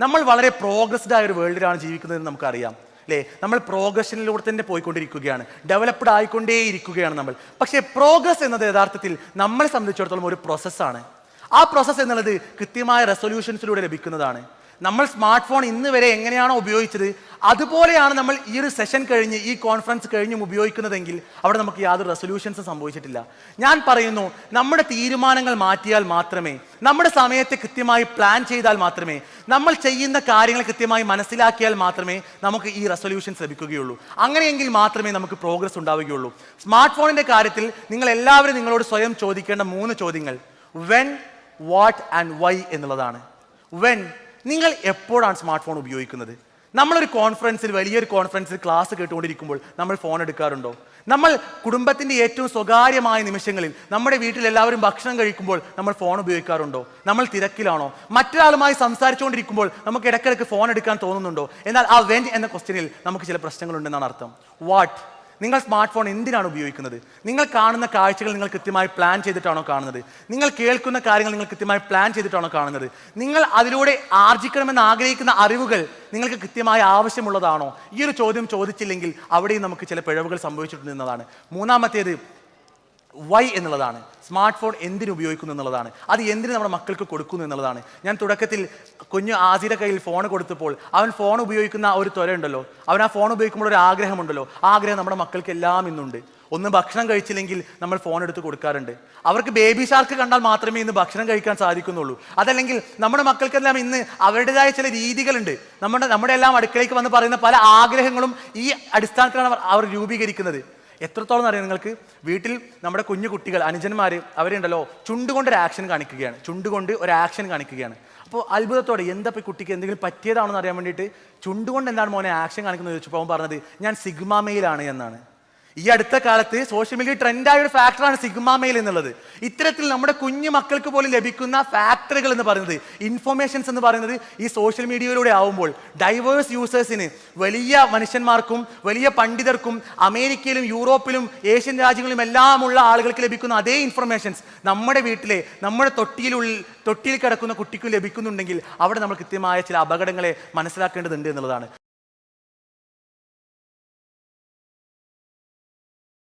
നമ്മൾ വളരെ പ്രോഗ്രസ്ഡ് ആയ ഒരു വേൾഡിലാണ് ജീവിക്കുന്നതെന്ന് നമുക്കറിയാം. അല്ലേ നമ്മൾ പ്രോഗ്രഷനിലൂടെ തന്നെ പോയിക്കൊണ്ടിരിക്കുകയാണ്. ഡെവലപ്ഡ് ആയിക്കൊണ്ടേയിരിക്കുകയാണ് നമ്മൾ. പക്ഷേ പ്രോഗ്രസ് എന്നത് യഥാർത്ഥത്തിൽ നമ്മളെ സംബന്ധിച്ചിടത്തോളം ഒരു പ്രോസസ്സാണ് ആ പ്രോസസ്സ് എന്നുള്ളത് കൃത്യമായ റെസൊല്യൂഷൻസിലൂടെ ലഭിക്കുന്നതാണ്. നമ്മൾ സ്മാർട്ട് ഫോൺ ഇന്ന് വരെ എങ്ങനെയാണോ ഉപയോഗിച്ചത് അതുപോലെയാണ് നമ്മൾ ഈ ഒരു സെഷൻ കഴിഞ്ഞ് ഈ കോൺഫറൻസ് കഴിഞ്ഞും ഉപയോഗിക്കുന്നതെങ്കിൽ അവിടെ നമുക്ക് യാതൊരു റെസൊല്യൂഷൻസ് സംഭവിച്ചിട്ടില്ല. ഞാൻ പറയുന്നു നമ്മുടെ തീരുമാനങ്ങൾ മാറ്റിയാൽ മാത്രമേ നമ്മുടെ സമയത്തെ കൃത്യമായി പ്ലാൻ ചെയ്താൽ മാത്രമേ നമ്മൾ ചെയ്യുന്ന കാര്യങ്ങൾ കൃത്യമായി മനസ്സിലാക്കിയാൽ മാത്രമേ നമുക്ക് ഈ റെസൊല്യൂഷൻസ് ലഭിക്കുകയുള്ളൂ. അങ്ങനെയെങ്കിൽ മാത്രമേ നമുക്ക് പ്രോഗ്രസ് ഉണ്ടാവുകയുള്ളൂ. സ്മാർട്ട് ഫോണിന്റെ കാര്യത്തിൽ നിങ്ങൾ എല്ലാവരും നിങ്ങളോട് സ്വയം ചോദിക്കേണ്ട മൂന്ന് ചോദ്യങ്ങൾ. വെൻ വാട്ട് ആൻഡ് വൈ എന്നുള്ളതാണ്. വെൻ നിങ്ങൾ എപ്പോഴാണ് സ്മാർട്ട് ഫോൺ ഉപയോഗിക്കുന്നത്? നമ്മളൊരു കോൺഫറൻസിൽ വലിയൊരു കോൺഫറൻസിൽ ക്ലാസ് കേട്ടുകൊണ്ടിരിക്കുമ്പോൾ നമ്മൾ ഫോൺ എടുക്കാറുണ്ടോ? നമ്മൾ കുടുംബത്തിന്റെ ഏറ്റവും സ്വകാര്യമായ നിമിഷങ്ങളിൽ നമ്മുടെ വീട്ടിൽ എല്ലാവരും ഭക്ഷണം കഴിക്കുമ്പോൾ നമ്മൾ ഫോൺ ഉപയോഗിക്കാറുണ്ടോ? നമ്മൾ തിരക്കിലാണോ? മറ്റൊരാളുമായി സംസാരിച്ചുകൊണ്ടിരിക്കുമ്പോൾ നമുക്ക് ഇടയ്ക്കിടയ്ക്ക് ഫോൺ എടുക്കാൻ തോന്നുന്നുണ്ടോ? എന്നാൽ ആ വെൻ എന്ന ക്വസ്റ്റ്യനിൽ നമുക്ക് ചില പ്രശ്നങ്ങളുണ്ടെന്നാണ് അർത്ഥം. വാട്ട് നിങ്ങൾ സ്മാർട്ട് ഫോൺ എന്തിനാണ് ഉപയോഗിക്കുന്നത്? നിങ്ങൾ കാണുന്ന കാഴ്ചകൾ നിങ്ങൾ കൃത്യമായി പ്ലാൻ ചെയ്തിട്ടാണോ കാണുന്നത്? നിങ്ങൾ കേൾക്കുന്ന കാര്യങ്ങൾ നിങ്ങൾ കൃത്യമായി പ്ലാൻ ചെയ്തിട്ടാണോ കാണുന്നത്? നിങ്ങൾ അതിലൂടെ ആർജിക്കണമെന്ന് ആഗ്രഹിക്കുന്ന അറിവുകൾ നിങ്ങൾക്ക് കൃത്യമായി ആവശ്യമുള്ളതാണോ? ഈ ഒരു ചോദ്യം ചോദിച്ചില്ലെങ്കിൽ അവിടെയും നമുക്ക് ചില പിഴവുകൾ സംഭവിച്ചിട്ടുണ്ടെന്നതാണ് മൂന്നാമത്തേത് വൈ എന്നുള്ളതാണ്. സ്മാർട്ട് ഫോൺ എന്തിനു ഉപയോഗിക്കുന്നു എന്നുള്ളതാണ്. അത് എന്തിന് നമ്മുടെ മക്കൾക്ക് കൊടുക്കുന്നു എന്നുള്ളതാണ്. ഞാൻ തുടക്കത്തിൽ കുഞ്ഞു ആസിയുടെ കയ്യിൽ ഫോൺ കൊടുത്തപ്പോൾ അവൻ ഫോൺ ഉപയോഗിക്കുന്ന ഒരു ത്വര ഉണ്ടല്ലോ. അവൻ ആ ഫോൺ ഉപയോഗിക്കുമ്പോൾ ഒരു ആഗ്രഹമുണ്ടല്ലോ. ആ ആഗ്രഹം നമ്മുടെ മക്കൾക്ക് എല്ലാം ഇന്നുണ്ട്. ഒന്ന് ഭക്ഷണം കഴിച്ചില്ലെങ്കിൽ നമ്മൾ ഫോൺ എടുത്ത് കൊടുക്കാറുണ്ട്. അവർക്ക് ബേബി ഷാർക്ക് കണ്ടാൽ മാത്രമേ ഇന്ന് ഭക്ഷണം കഴിക്കാൻ സാധിക്കുന്നുള്ളൂ. അതല്ലെങ്കിൽ നമ്മുടെ മക്കൾക്കെല്ലാം ഇന്ന് അവരുടേതായ ചില രീതികളുണ്ട്. നമ്മുടെ നമ്മുടെ എല്ലാം അടുക്കളയ്ക്ക് വന്ന് പറയുന്ന പല ആഗ്രഹങ്ങളും ഈ അടിസ്ഥാനത്തിലാണ് അവർ- അവർ രൂപീകരിക്കുന്നത്. എത്രത്തോളം അറിയാം നിങ്ങൾക്ക്? വീട്ടിൽ നമ്മുടെ കുഞ്ഞു കുട്ടികൾ അനുജന്മാർ അവരുണ്ടല്ലോ ചുണ്ടുകൊണ്ട് ഒരു ആക്ഷൻ കാണിക്കുകയാണ്. ചുണ്ടുകൊണ്ട് ഒരു ആക്ഷൻ കാണിക്കുകയാണ്. അപ്പോൾ അത്ഭുതത്തോടെ എന്താ ഇപ്പോൾ കുട്ടിക്ക് എന്തെങ്കിലും പറ്റിയതാണെന്ന് അറിയാൻ വേണ്ടിയിട്ട് ചുണ്ടുകൊണ്ട് എന്താണ് മോനെ ആക്ഷൻ കാണിക്കുന്നത് ചോദിച്ചപ്പോൾ അവൻ പറഞ്ഞത് ഞാൻ സിഗ്മാമയിലാണ് എന്നാണ്. ഈ അടുത്ത കാലത്ത് സോഷ്യൽ മീഡിയ ട്രെൻഡായ ഒരു ഫാക്ടറാണ് സിഗ്മ മെയിൽ എന്നുള്ളത്. ഇത്തരത്തിൽ നമ്മുടെ കുഞ്ഞു മക്കൾക്ക് പോലും ലഭിക്കുന്ന ഫാക്ടറുകൾ എന്ന് പറയുന്നത് ഇൻഫോർമേഷൻസ് എന്ന് പറയുന്നത് ഈ സോഷ്യൽ മീഡിയയിലൂടെ ആവുമ്പോൾ ഡൈവേഴ്സ് യൂസേഴ്സിന് വലിയ മനുഷ്യന്മാർക്കും വലിയ പണ്ഡിതർക്കും അമേരിക്കയിലും യൂറോപ്പിലും ഏഷ്യൻ രാജ്യങ്ങളിലും എല്ലാമുള്ള ആളുകൾക്ക് ലഭിക്കുന്ന അതേ ഇൻഫർമേഷൻസ് നമ്മുടെ വീട്ടിലെ നമ്മുടെ തൊട്ടിയിലുള്ള തൊട്ടിയിൽ കിടക്കുന്ന കുട്ടിക്കും ലഭിക്കുന്നുണ്ടെങ്കിൽ അവിടെ നമ്മൾ കൃത്യമായ ചില അപകടങ്ങളെ മനസ്സിലാക്കേണ്ടതുണ്ട് എന്നുള്ളതാണ്.